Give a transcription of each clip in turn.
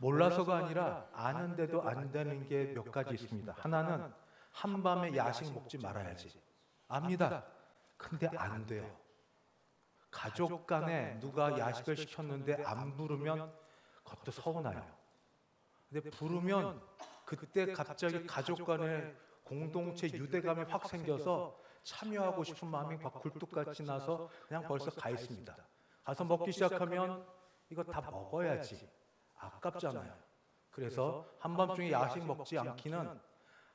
몰라서가 아니라 아는데도 안 되는 게 몇 가지 있습니다. 하나는 한밤에 야식 먹지 말아야지. 압니다. 근데 안 돼요. 가족 간에 누가 야식을 시켰는데 안 부르면 그것도 서운해요. 근데 부르면 그때 갑자기 가족 간에 공동체 유대감이 확 생겨서 참여하고 싶은 마음이 막 굴뚝같이 나서 그냥 벌써 가 있습니다. 가서 먹기 시작하면 이거 다 먹어야지. 아깝잖아요. 그래서 한밤중에 야식 먹지 않기는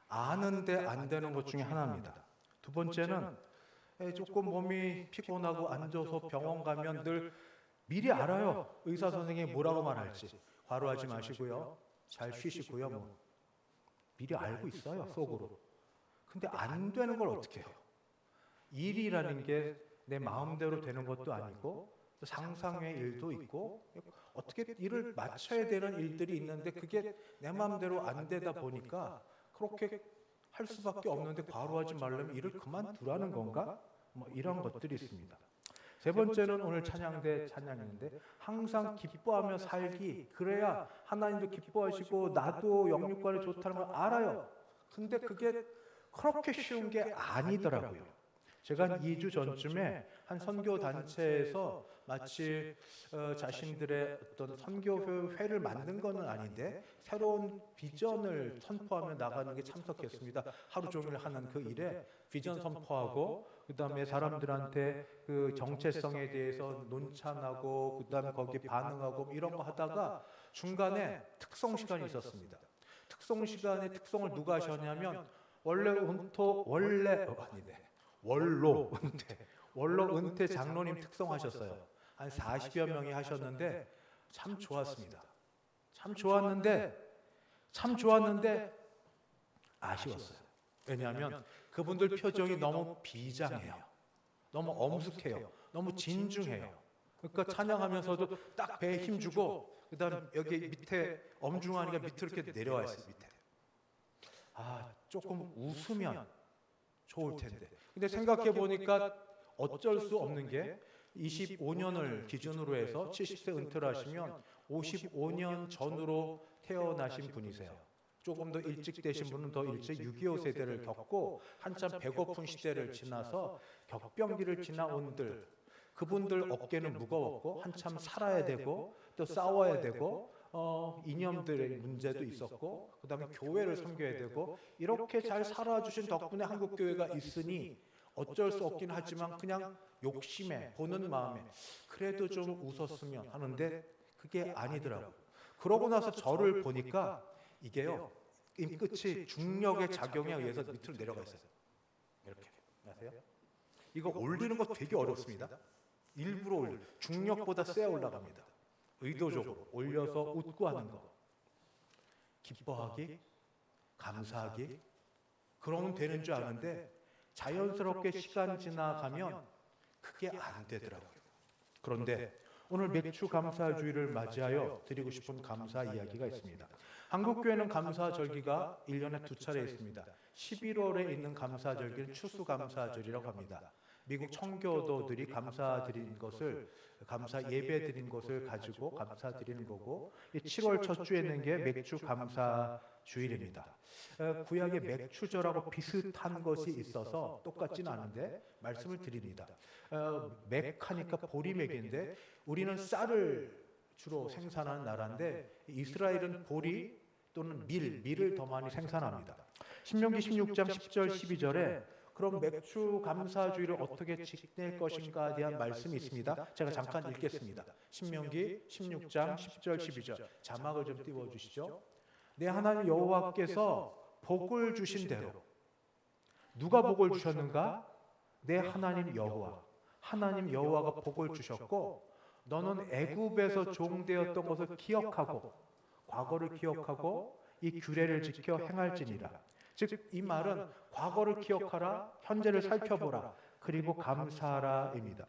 아는데 안 되는 것 중에 하나입니다. 두 번째는 에, 조금 몸이 피곤하고 앉아서 병원 가면 늘 미리 알아요. 의사 선생님이 뭐라고 말할지. 과로하지 마시고요. 잘 쉬시고요. 뭐. 미리 알고 있어요. 속으로. 근데 안 되는 걸 어떻게 해요? 일이라는 게 내 마음대로 되는 것도 아니고 또 상상의 일도 있고 어떻게 일을 맞춰야 되는 일들이 있는데 그게 내 마음대로 안 되다 보니까 그렇게 할 수밖에 없는데 과로하지 말려면 일을 그만두라는 건가? 뭐 이런 것들이 있습니다. 세 번째는 오늘 찬양대 찬양인데 항상 기뻐하며 살기 그래야 하나님도 기뻐하시고 나도 영육관이 좋다는 걸 알아요. 근데 그게 그렇게 쉬운 게 아니더라고요. 제가 한 2주 전쯤에 한 선교 단체에서 마치 어, 자신들의 어떤 선교회를 만든 것은 아닌데 새로운 비전을 선포하며 나가는 게 참석했습니다. 하루 종일 하는 그 일에 비전 선포하고 그다음에 사람들한테 그 정체성에 대해서 논찬하고 그다음에 거기에 반응하고 이런 거 하다가 중간에 특송 시간이 있었습니다. 특송 시간에 특송을 누가 하셨냐면 원래 은토 원래 어, 아니네. 원로 은퇴 원로 은퇴 장로님 특송하셨어요. 한 40여 명이 하셨는데 참 좋았습니다. 참 좋았는데 참 좋았는데 아쉬웠어요. 왜냐하면 그분들 표정이 너무 비장해요. 너무 엄숙해요. 너무 진중해요. 그러니까 찬양하면서도 딱 배에 힘 주고 그다음 여기 밑에 엄중하니까 밑으로 이렇게 내려와 있어요. 밑에. 아 조금 웃으면 좋을 텐데. 근데 생각해 보니까 어쩔 수 없는 게 25년을 기준으로 해서 70세 은퇴를 하시면 55년 전으로 태어나신 분이세요. 조금 더 일찍 되신 분은 더 일찍 6.25 세대를 겪고 한참 배고픈 시대를 지나서 격병기를 지나온들. 그분들 어깨는 무거웠고 한참 살아야 되고 또 싸워야 되고 어, 이념들의 문제도 있었고 그다음에 교회를 섬겨야 되고 이렇게 잘 살아주신 덕분에 한국 교회가 있으니 어쩔 수 없긴 하지만 그냥 욕심에 보는 마음에 그래도 좀 웃었으면 하는데 그게 아니더라고요. 그러고 나서 저를 보니까 이게요. 이 끝이 중력의 작용에 의해서 밑으로 내려가 있어요. 이렇게 아세요? 이거 올리는 거 되게 어렵습니다. 일부러 올려 중력보다 세 올라갑니다. 의도적으로 올려서 웃고 하는 거. 기뻐하기, 감사하기, 그러면 되는 줄 아는데 자연스럽게 시간 지나가면 그게 안 되더라고요. 그런데 오늘 맥주 감사주의를 맞이하여 드리고 싶은 감사 이야기가 있습니다. 한국교회는 감사절기가 1년에 두 차례 있습니다. 11월에 있는 감사절기를 추수감사절이라고 합니다. 미국 청교도들이 감사드린 것을 감사 예배 드린 것을 가지고 감사드리는 거고 7월 첫 주에 있는 게 맥주 감사 주일입니다. 어, 구약의 맥주절하고 비슷한 것이 있어서 똑같지는 않은데 말씀을 드립니다. 어, 맥하니까 보리맥인데 우리는 쌀을 주로 생산하는 나라인데 이스라엘은 보리 또는 밀, 밀을 더 많이 생산합니다. 신명기 16장 10절 12절에 그럼 맥주 감사주의를 어떻게 지낼 것인가에 대한 말씀이 있습니다. 제가 잠깐 읽겠습니다. 신명기 16장 10절 12절 자막을 좀 띄워 주시죠. 내 하나님 여호와께서 복을 주신 대로 누가 복을 주셨는가? 내 하나님 여호와. 하나님 여호와가 복을 주셨고 너는 애굽에서 종되었던 것을 기억하고 과거를 기억하고 이 규례를 지켜 행할지니라. 즉 이 말은 과거를 기억하라, 현재를 살펴보라, 그리고 감사하라입니다.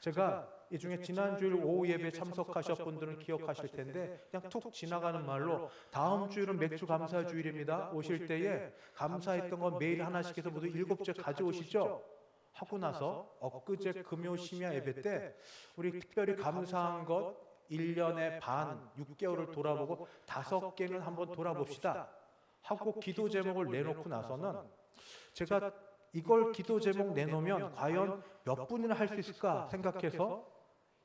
제가 이 중에 지난 주일 오후 예배 참석하셨 분들은 기억하실 텐데 그냥 툭 지나가는 말로 다음 주일은 맥주 감사 주일입니다. 오실 때에 감사했던 건 매일 하나씩 해서 모두 일곱째 가져오시죠. 하고 나서 엊그제 금요 심야 예배 때 우리 특별히 감사한 것 1년에 반 6개월을 돌아보고 다섯 개는 한번 돌아봅시다 하고 기도 제목을 내놓고 나서는 제가 이걸 기도 제목 내놓으면 과연 몇 분이나 할 수 있을까 생각해서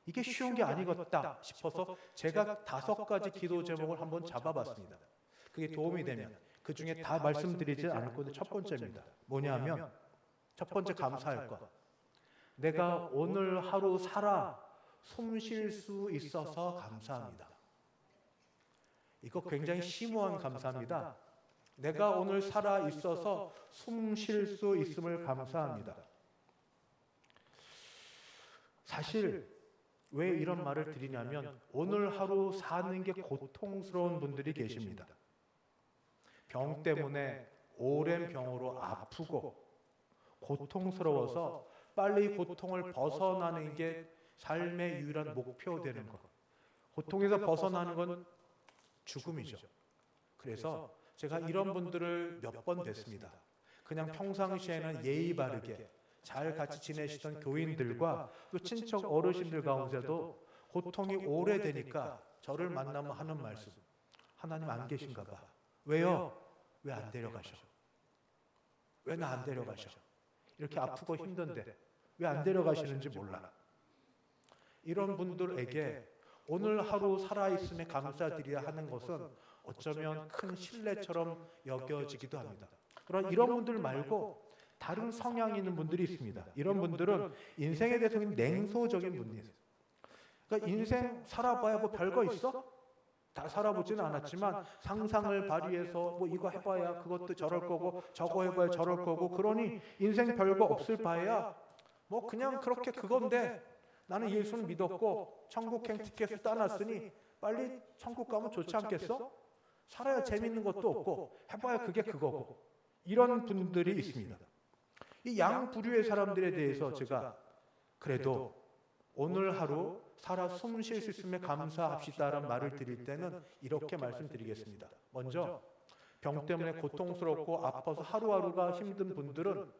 이게 쉬운 게 아니겠다 싶어서 제가 다섯 가지 기도 제목을 한번 잡아봤습니다. 그게 도움이 되면 그 중에 다 말씀드리지 않을 건데 첫 번째입니다. 뭐냐면 첫 번째 감사할 것. 내가 오늘 하루 살아 숨 쉴 수 있어서 감사합니다. 이거 굉장히 심오한 감사입니다. 내가 오늘 살아 있어서 숨 쉴 수 있음을 감사합니다. 사실 왜 이런 말을 드리냐면 오늘 하루 사는 게 고통스러운 분들이 계십니다. 병 때문에 오랜 병으로 아프고 고통스러워서 빨리 고통을 벗어나는 게 삶의 유일한 목표 되는 것. 고통에서 벗어나는 건 죽음이죠. 그래서 제가 이런 분들을 몇번 뵀습니다. 그냥 평상시에는 예의 바르게 잘 같이 지내시던 교인들과 또 친척 어르신들 가운데도 고통이 오래되니까 저를 만나면 하는 말씀. 하나님 안 계신가 봐. 왜요? 왜 안 데려가셔? 왜 나 안 데려가셔? 이렇게 아프고 힘든데 왜 안 데려가시는지 몰라. 이런 분들에게 오늘 하루 살아있음에 감사드려야 하는 것은 어쩌면 큰 신뢰처럼 여겨지기도 합니다. 그런 이런 분들 말고 다른 성향이 있는 분들이 있습니다. 이런 분들은 인생에 대해서 냉소적인 분이에요. 그러니까 인생 살아봐야 뭐 별거 있어? 다 살아보지는 않았지만 상상을 발휘해서 뭐 이거 해봐야 그것도 저럴 거고 저거 해봐야 저럴 거고 그러니 인생 별거 없을 바에야 뭐 그냥 그렇게 그건데 나는 예수는 믿었고 천국행 티켓을 따놨으니 빨리 천국 가면 좋지 않겠어? 살아야 재밌는 것도 없고 해봐야 그게 그거고 이런 분들이 있습니다. 이 양 부류의 사람들에 대해서 제가 그래도 오늘 하루 살아 숨 쉴 수 있음에 감사합시다라는 말을 드릴 때는 이렇게 말씀드리겠습니다. 먼저 병 때문에 고통스럽고 아파서 하루하루가 힘든 분들은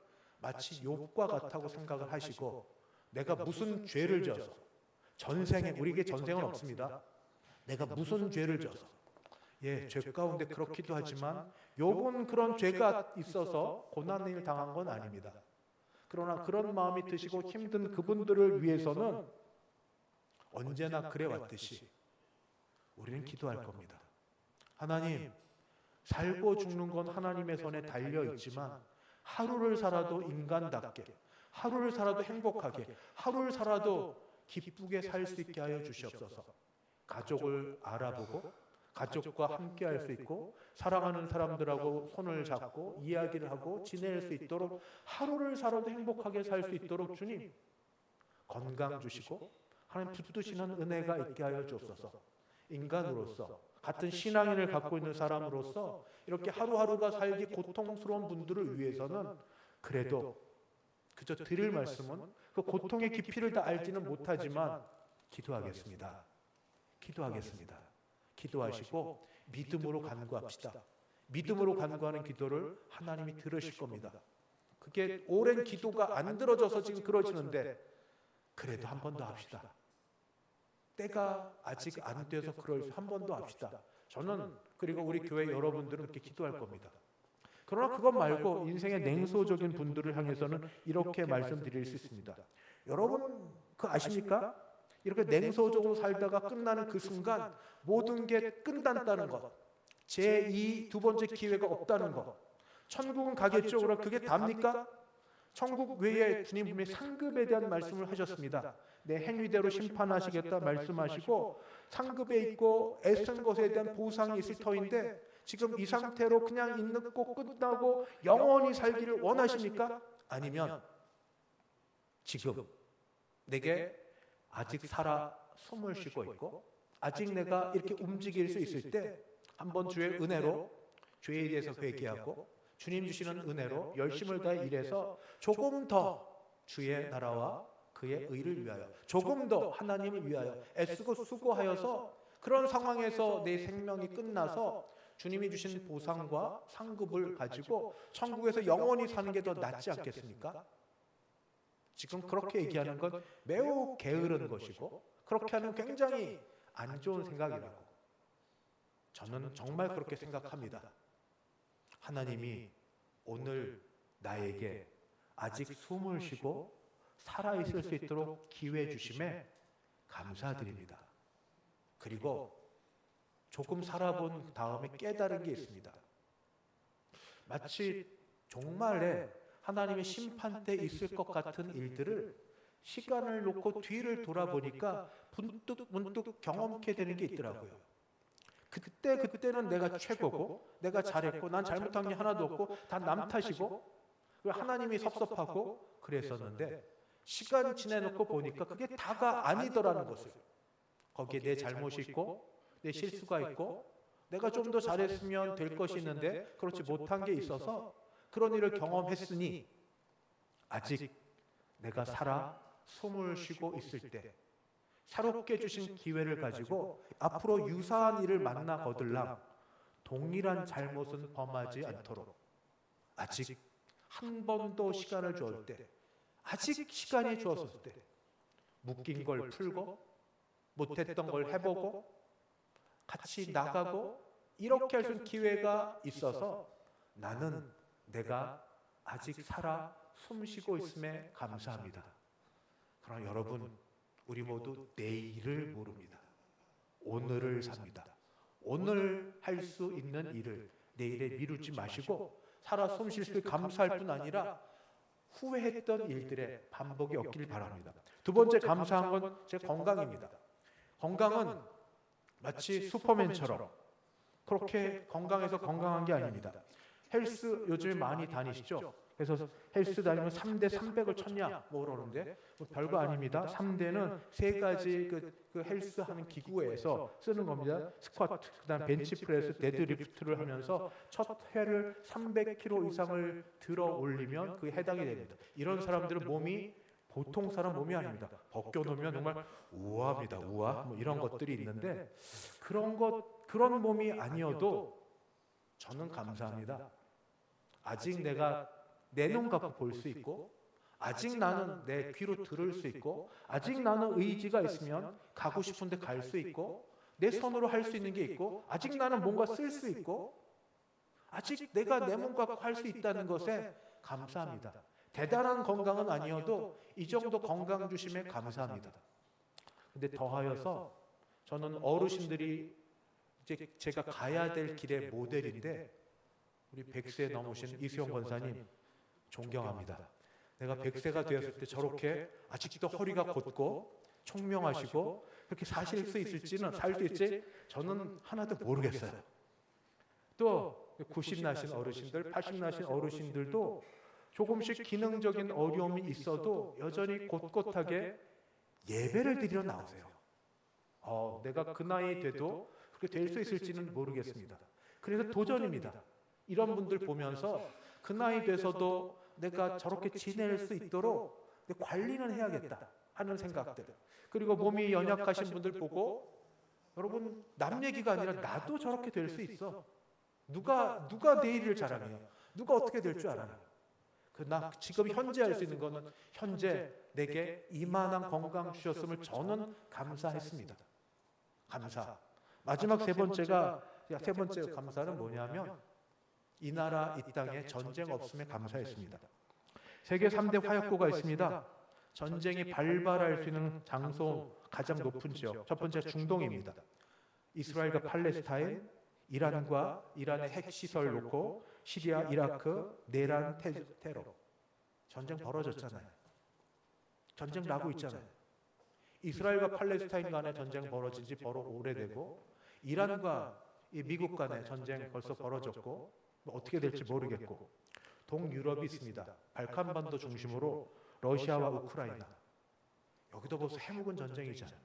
마치 욥과 같다고 생각을 하시고 내가 무슨 죄를 져서 전생에 우리에게 전생은 없습니다. 내가 무슨 죄를 져서 예, 죄 가운데 그렇기도 하지만 욥은 그런 죄가 있어서 고난을 당한 건 아닙니다. 그러나 그런 마음이 드시고 힘든 그분들을 위해서는 언제나 그래 왔듯이 우리는 기도할 겁니다. 하나님, 살고 죽는 건 하나님의 손에 달려 있지만 하루를 살아도 인간답게, 하루를 살아도 행복하게, 하루를 살아도 기쁘게 살 수 있게 하여 주시옵소서. 가족을 알아보고 가족과 함께 할 수 있고 사랑하는 사람들하고 손을 잡고 이야기를 하고 지낼 수 있도록 하루를 살아도 행복하게 살 수 있도록 주님 건강 주시고 하나님 붙드시는 은혜가 있게 하여 주옵소서. 인간으로서 같은 신앙인을 갖고 있는 사람으로서 이렇게 하루하루가 살기 고통스러운 분들을 위해서는 그래도 그저 드릴 말씀은 그 고통의 깊이를 다 알지는 못하지만 기도하겠습니다. 기도하겠습니다. 기도하시고 믿음으로 간구합시다. 믿음으로 간구하는 기도를 하나님이 들으실 겁니다. 그게 오랜 기도가 안 들어져서 지금 그러시는데 그래도 한 번 더 합시다. 때가 아직 안 돼서 그럴 한 번 더 합시다. 저는 그리고 우리 교회 여러분들은 그렇게 기도할 겁니다. 그러나 그것 말고 인생의 냉소적인 분들을 향해서는 이렇게 말씀드릴 수 있습니다. 여러분 그 아십니까? 이렇게 냉소적으로 살다가 끝나는 그 순간 모든 게 끝난다는 것. 제2 두 번째 기회가 없다는 것. 천국은 가겠죠. 그럼 그게 답니까? 천국 외에 주님 분명히 상급에 대한 말씀을 하셨습니다. 내 행위대로 심판하시겠다 말씀하시고 상급에 있고 애쓴 것에 대한 보상이 있을 터인데 지금 이 상태로 그냥 있는 꼭 끝나고 영원히 살기를 원하십니까? 아니면 지금 내게 아직 살아 숨을 쉬고 있고 아직 내가 이렇게 움직일 수 있을 때 한번 주의 은혜로 죄에 대해서 회개하고 주님 주시는 은혜로 열심을 다해 일해서 조금 더 주의 나라와 그의 의를 위하여 조금 더 하나님을 위하여 애쓰고 수고하여서 그런 상황에서 내 생명이 끝나서 주님이 주신 보상과 상급을 가지고 천국에서 영원히 사는 게 더 낫지 않겠습니까? 지금 그렇게 얘기하는 건 매우 게으른 것이고 그렇게 하는 굉장히 안 좋은 생각이라고. 저는 정말 그렇게 생각합니다. 하나님이 오늘 나에게 아직 숨을 쉬고 살아 있을 수 있도록 기회 주심에 감사드립니다. 그리고 조금 살아본 다음에 깨달은 게 있습니다. 마치 종말에 하나님의 심판 때 있을 것 같은 일들을 시간을 놓고 뒤를 돌아보니까 문득 문득 경험케 되는 게 있더라고요. 그때 그때는 내가 최고고 내가 잘했고 난 잘못한 게 하나도 없고 다 남 탓이고 하나님이 섭섭하고 그랬었는데 시간 지내놓고 보니까 그게 다가 아니더라는 것을. 거기에 내 잘못이 있고 내 실수가 있고 내가 좀 더 잘했으면 될 것이 있는데 그렇지 못한 게 있어서 그런 일을 경험했으니 아직 내가 살아 숨을 쉬고 있을 때 새롭게 주신 기회를 가지고 앞으로 유사한 일을 만나 거들랑 동일한 잘못은 범하지 않도록 아직 한번더 시간을 주었을 때 아직 시간이 주었을 때 묶인 걸 풀고 못했던 걸 해보고 같이 나가고 이렇게 할 수 있는 기회가 있어서 나는 내가 아직 살아 숨쉬고 있음에 감사합니다. 그러나 여러분 우리 모두 내일을 모릅니다. 오늘을 삽니다. 오늘 할 수 있는 일을 내일에 미루지 마시고 살아 숨쉴 수 감사할 뿐 아니라 후회했던 일들의 반복이 없길 바랍니다. 두 번째 감사한 건 제 건강입니다. 건강은 마치 슈퍼맨처럼 그렇게 건강해서 건강한 게 아닙니다. 헬스 요즘 많이 다니시죠? 그래서 헬스 다니면 3대 300을 쳤냐 뭐 그러는데 뭐 별거 아닙니다. 3대는 세 가지 그, 그 헬스 하는 기구에서 쓰는 겁니다. 스쿼트, 그다음 벤치프레스, 데드리프트를 하면서 첫 회를 300kg 이상을 들어 올리면 그게 해당이 됩니다. 이런 사람들은 몸이 보통 사람 몸이 아닙니다. 벗겨 놓으면 정말 우아합니다. 우아 뭐 이런 것들이 있는데 그런 것 그런 몸이 아니어도 저는 감사합니다. 아직 내가 내 눈 갖고 볼 수 있고 아직 나는 내 귀로 들을 수 있고 아직 나는 의지가 있으면 가고 싶은데 갈 수 있고 내 손으로 할 수 있는 게 있고 아직 나는 뭔가 쓸 수 있고 아직 내가 내몸 갖고 할수 있다는 것에 감사합니다. 대단한 건강은 아니어도 이 정도 건강 주심에 감사합니다. 근데 더하여서 저는 어르신들이 이제 제가 가야 될 길의 모델인데 우리 100세 넘으신 이수영 권사님 존경합니다. 내가 100세가 되었을 때 저렇게 아직도 허리가 곧고 총명하시고 그렇게 사실 수 있을지는 살 수 있지 저는 하나도 모르겠어요. 또 90 나신 어르신들, 80 나신 어르신들도 조금씩 기능적인 어려움이 있어도 여전히 곳곳하게 예배를 드리러 나오세요. 어, 내가 그 나이 돼도 그렇게 될 수 있을지는 모르겠습니다. 그래서 도전입니다. 이런 분들 보면서 그 나이 돼서도 내가 저렇게 지낼 수 있도록 관리는 해야겠다 하는 생각들. 그리고 몸이 연약하신 분들 보고 여러분 남 얘기가 아니라 나도 저렇게 될 수 있어. 누가 누가 내 일을 자랑해요? 누가 어떻게 될 줄 알아요? 그나 지금 현재 할 수 있는 거는 현재 내게 이만한 건강 주셨음을 저는 감사했습니다. 감사. 마지막 세 번째가 세 번째 감사는 뭐냐면 이 나라 이 땅에 전쟁 없음에 감사했습니다. 세계 3대 화약고가 있습니다. 전쟁이 발발할 수 있는 장소 가장 높은 지역. 첫 번째 중동입니다. 이스라엘과 팔레스타인, 이란과 이란의 핵 시설 놓고 시리아, 이라크, 내란 테러 전쟁 벌어졌잖아요. 전쟁 나고 있잖아요. 이스라엘과 팔레스타인 간의 전쟁 벌어진 지 벌어 오래되고 이란과 미국 간의 전쟁 벌써 벌어졌고 뭐 어떻게 될지 모르겠고 동유럽이 있습니다. 발칸반도 중심으로 러시아와 우크라이나 여기도 벌써 해묵은 전쟁이잖아요.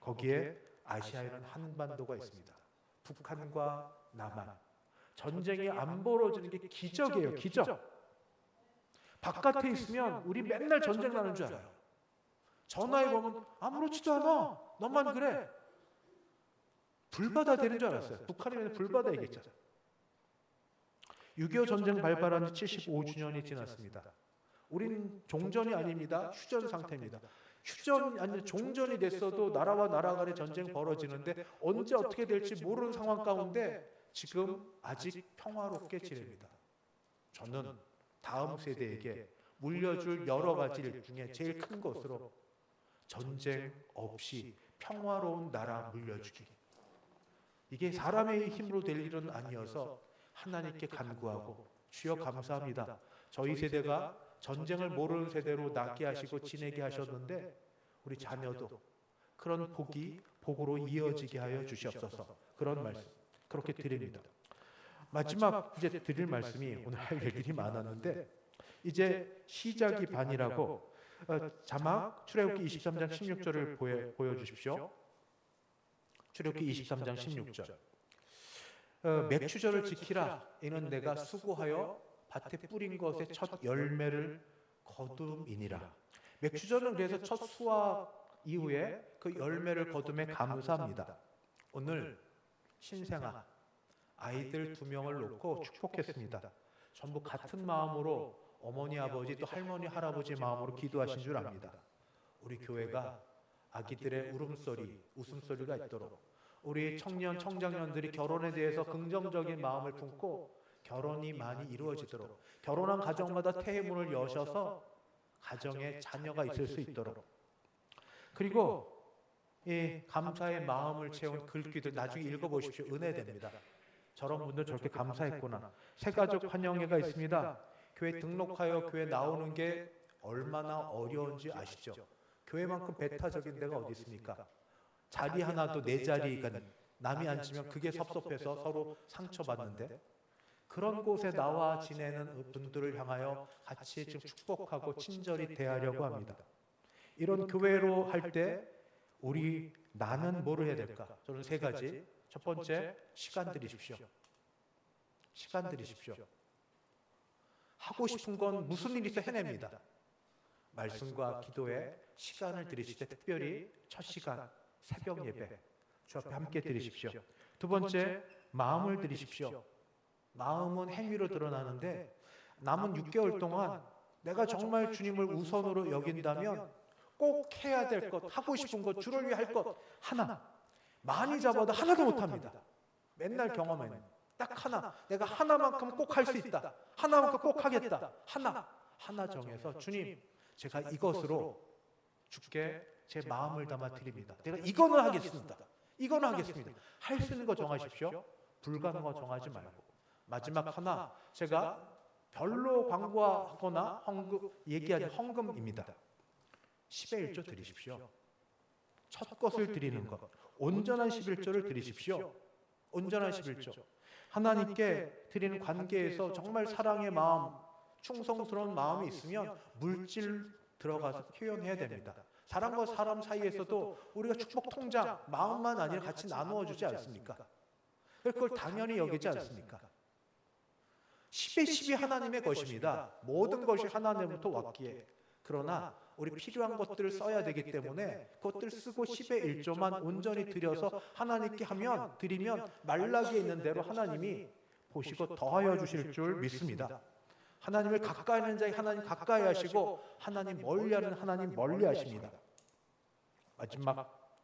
거기에 아시아에는 한반도가 있습니다. 북한과 남한 전쟁이 안 벌어지는 게 기적이에요. 기적. 바깥에 있으면 우리 맨날 전쟁 나는 줄 알아요. 전화해 보면 아무렇지도 않아. 너만 그래. 불바다 되는 줄 알았어요. 북한이면 불바다 얘기했잖아요. 6.25 전쟁 발발한 지 75주년이 지났습니다. 우리는 종전이 아닙니다. 휴전 상태입니다. 휴전 아니 종전이 됐어도 나라와 나라 간의 전쟁 벌어지는데 언제 어떻게 될지 모르는 상황 가운데 지금 아직 평화롭게 지냅니다. 저는 다음 세대에게 물려줄 여러 가지 일 중에 제일 큰 것으로 전쟁 없이 평화로운 나라 물려주기. 이게 사람의 힘으로 될 일은 아니어서 하나님께 간구하고 주여 감사합니다. 저희 세대가 전쟁을 모르는 세대로 낫게 하시고 지내게 하셨는데 우리 자녀도 그런 복이 복으로 이어지게 하여 주시옵소서. 그런 말씀 그렇게 드립니다. 마지막 이제 드릴 말씀이 오늘 할 얘기들이 많았는데 이제 시작이 반이라고 어, 자막 출애굽기 23장 16절을 보여, 보여주십시오. 출애굽기 23장 16절. 어, 맥추절을 지키라. 이는 내가 수고하여 밭에 뿌린 것의 첫 열매를 거둠이니라. 맥추절은 그래서 첫 수확 이후에 그 열매를 거둠에 감사합니다. 오늘 신생아 아이들 두 명을 놓고 축복했습니다. 전부 같은 마음으로 어머니 아버지 또 할머니 할아버지 마음으로 기도하신 줄 압니다. 우리 교회가 아기들의 울음소리, 웃음소리가 있도록 우리 청년 청장년들이 결혼에 대해서 긍정적인 마음을 품고 결혼이 많이 이루어지도록 결혼한 가정마다 태해문을 여셔서 가정에 자녀가 있을 수 있도록 그리고 이 감사의 마음을 채운 글귀들 나중에 읽어보십시오 은혜됩니다. 저런 분들 저렇게 감사했구나. 새가족 환영회가 있습니다. 교회 등록하여 교회 나오는 게 얼마나 어려운지 아시죠? 교회만큼 배타적인 데가 어디 있습니까? 자리 하나도 내 자리가 남이 앉으면 그게 섭섭해서 서로 상처받는데 그런 곳에 나와 지내는 분들을 향하여 같이 좀 축복하고 친절히 대하려고 합니다. 이런 교회로 할 때 우리 나는 뭐를 해야 될까? 저는 세 가지. 첫 번째 시간 들이십시오. 시간 들이십시오. 하고 싶은 건 무슨 일 있어 해냅니다. 말씀과 기도에 시간을 들이실 때 특별히 첫 시간 새벽 예배. 주 앞에 함께 드리십시오. 두 번째 마음을 드리십시오. 마음은 행위로 드러나는데 남은 6개월 동안 내가 정말 주님을 우선으로 여긴다면 꼭 해야 될 것, 하고 싶은 것, 주를 위해 할 것 하나. 많이 잡아도 하나도 못 합니다. 맨날 경험해는 딱 하나. 내가 하나만큼 꼭 할 수 있다. 하나만큼 꼭 하겠다. 하나. 하나 정해서 주님 제가 이것으로 주께 제 마음을 담아 드립니다. 내가 이거는 하겠습니다. 이거는 하겠습니다. 할 수 있는 거 정하십시오. 불가능한 거 정하지 말고 마지막 하나 제가 별로 광고하거나 헌금 얘기하지 헌금입니다. 10의 1조 드리십시오. 첫 것을 드리는 것. 온전한 11조를 드리십시오. 온전한 11조. 하나님께 드리는 관계에서 정말 사랑의 마음, 충성스러운 마음이 있으면 물질 들어가서 표현해야 됩니다. 사람과 사람 사이에서도 우리가 축복 통장 마음만 아니라 같이 나누어 주지 않습니까? 그걸 당연히 여기지 않습니까? 10의 10이 하나님의 것입니다. 모든 것이 하나님부터 왔기에. 그러나 우리 필요한 것들을 써야 되기 때문에 그것들 쓰고 10의 1조만 온전히 드려서 하나님께 하면 드리면 말라기에 있는 대로 하나님이 보시고 더하여 주실 줄 믿습니다. 하나님을 가까이 하는 자에 하나님 가까이 하시고 하나님 멀리 하는 하나님 멀리 하십니다. 마지막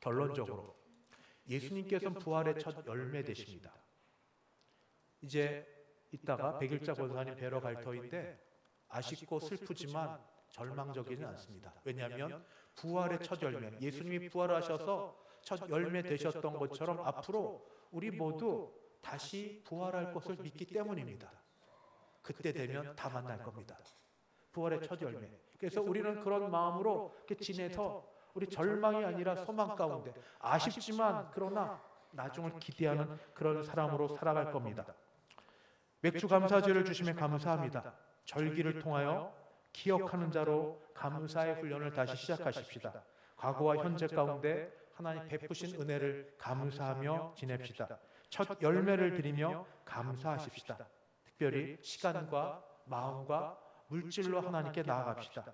결론적으로 예수님께서는 부활의 첫 열매 되십니다. 이제 이따가 백일자 권사님 뵈러 갈 터인데 아쉽고 슬프지만 절망적이는 않습니다. 왜냐하면 부활의 첫 열매, 예수님이 부활하셔서 첫 열매 되셨던 것처럼 앞으로 우리 모두 다시 부활할 것을 믿기 때문입니다. 그때 되면 다 만날 겁니다. 부활의 첫 열매. 그래서 우리는 그런 마음으로 지내서 우리 절망이 아니라 소망 가운데 아쉽지만 그러나 나중을 기대하는 그런 사람으로 살아갈 겁니다. 맥주 감사제를 주심에 감사합니다. 절기를 통하여 기억하는 자로 감사의 훈련을 다시 시작하십시다. 과거와 현재 가운데 하나님 베푸신 은혜를 감사하며 지냅시다. 첫 열매를 드리며 감사하십시다. 특별히 시간과 마음과 물질로 하나님께 나아갑시다.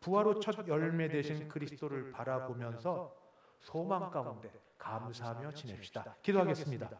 부활로 첫 열매 되신 그리스도를 바라보면서 소망 가운데 감사하며 지냅시다. 기도하겠습니다.